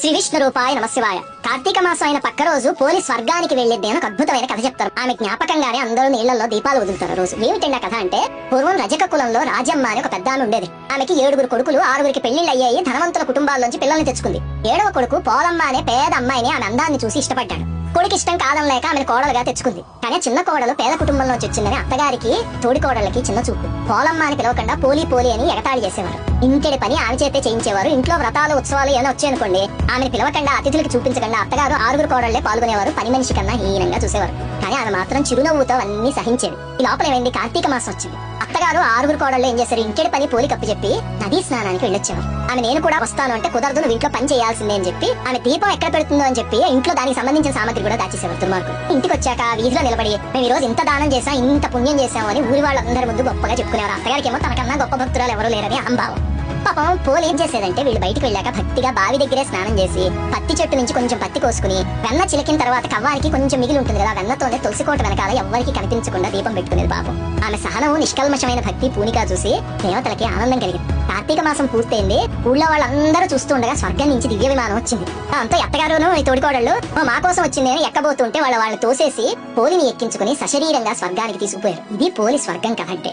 శ్రీ విష్ణు రూపాయ నమశివాయ కార్తీక మాసం అయిన పక్క రోజు పోలీస్ స్వర్గానికి వెళ్ళేది అని ఒక అద్భుతమైన కథ చెప్తారు. ఆమె జ్ఞాపకంగానే అందరూ నీళ్ళలో దీపాలు వదులుతారు. రోజు ఏమిటండి ఆ కథ అంటే పూర్వం రజక కులంలో రాజమ్మ అని ఒక పెద్ద ఉండేది. ఆమెకి ఏడుగురు కొడుకులు ఆరుగురికి పెళ్ళిళ్ళు అయ్యాయి ధనవంతుల కుటుంబాల్లోంచి పిల్లల్ని తెచ్చుకుంది. ఏడవ కొడుకు పోలమ్మ అనే పేద అమ్మాయిని ఆమె అందాన్ని చూసి ఇష్టపడ్డాడు. కొడుకు ఇష్టం కాలం లేక ఆమెను కోడలుగా తెచ్చుకుంది. కానీ చిన్న కోడలు పేద కుటుంబంలో వచ్చిందని అత్తగారికి తోడి కోడళ్ళకి చిన్న చూపు. పోలమ్మ అని పిలవకుండా పోలీ పోలీ అని ఎగతాళి చేసేవారు. ఇంకెడి పని ఆమె చేతే చేయించేవారు. ఇంట్లో వ్రతాలు ఉత్సవాలు ఏమైనా వచ్చాయనుకోండి ఆమెను పిలవకుండా అతిథులకు చూపించకుండా అత్తగారు ఆరుగురు కోడళ్ళే పాల్గొనేవారు. పని మనిషి కన్నా హీనంగా చూసేవారు. కానీ ఆమె మాత్రం చిరునవ్వుతో అన్ని సహించేది ఈ లోపల ఏమైంది కార్తీక మాసం వచ్చింది. అత్తగారు ఆరుగురు కోడళ్ళు ఏం చేశారు? ఇంటి పని పోలి కప్పి చెప్పి నదీ స్నానానికి వెళ్ళొచ్చేవారు ఆమె నేను కూడా వస్తాను అంటే కుదరదు నువ్వు ఇంట్లో పని చేయాల్సిందే అని చెప్పి ఆమె దీపం ఎక్కడ పెడుతుందో అని చెప్పి ఇంట్లో దానికి సంబంధించిన సామాగ్రి కూడా దాచేసేవారు దుర్మార్గులు. ఇంటికి వచ్చాక వీధిలో నిలబడి మేము ఈ రోజు ఇంత దానం చేసాం ఇంత పుణ్యం చేసాం అని ఊరి వాళ్ళందరి ముందు గొప్పగా చెప్పుకునేవారు. అత్తగారికి ఏమో తనకన్నా గొప్ప భక్తురాలు ఎవరు లేరని అహంభావం. పాపం పోలు ఏం చేసేదంటే వీళ్ళు బయటికి వెళ్ళాక భక్తిగా బావి దగ్గరే స్నానం చేసి పత్తి చెట్టు నుంచి కొంచెం పత్తి కోసుకుని వెన్న చిలికిన తర్వాత కవ్వానికి కొంచెం మిగిలి ఉంటుంది కదా వెన్నతోనే తులసికోట వెనకాల ఎవ్వరికి కనిపించకుండా దీపం పెట్టుకునేది పాపం. ఆమె సహనం నిష్కల్మషమైన భక్తి పూనిగా చూసి దేవతలకి ఆనందం కలిగింది. కార్తీక మాసం పూర్తయింది ఊళ్ళో వాళ్ళందరూ చూస్తూ ఉండగా స్వర్గం నుంచి దివ్య విమానం వచ్చింది. దాంతో ఎత్తగారును ఈ తోడికోడళ్ళు. మా కోసం వచ్చింది అని ఎక్కబోతుంటే వాళ్ళ వాళ్ళని తోసేసి పోలిని ఎక్కించుకుని సశరీరంగా స్వర్గానికి తీసుకుపోయారు. ఇది పోలి స్వర్గం కదంటే.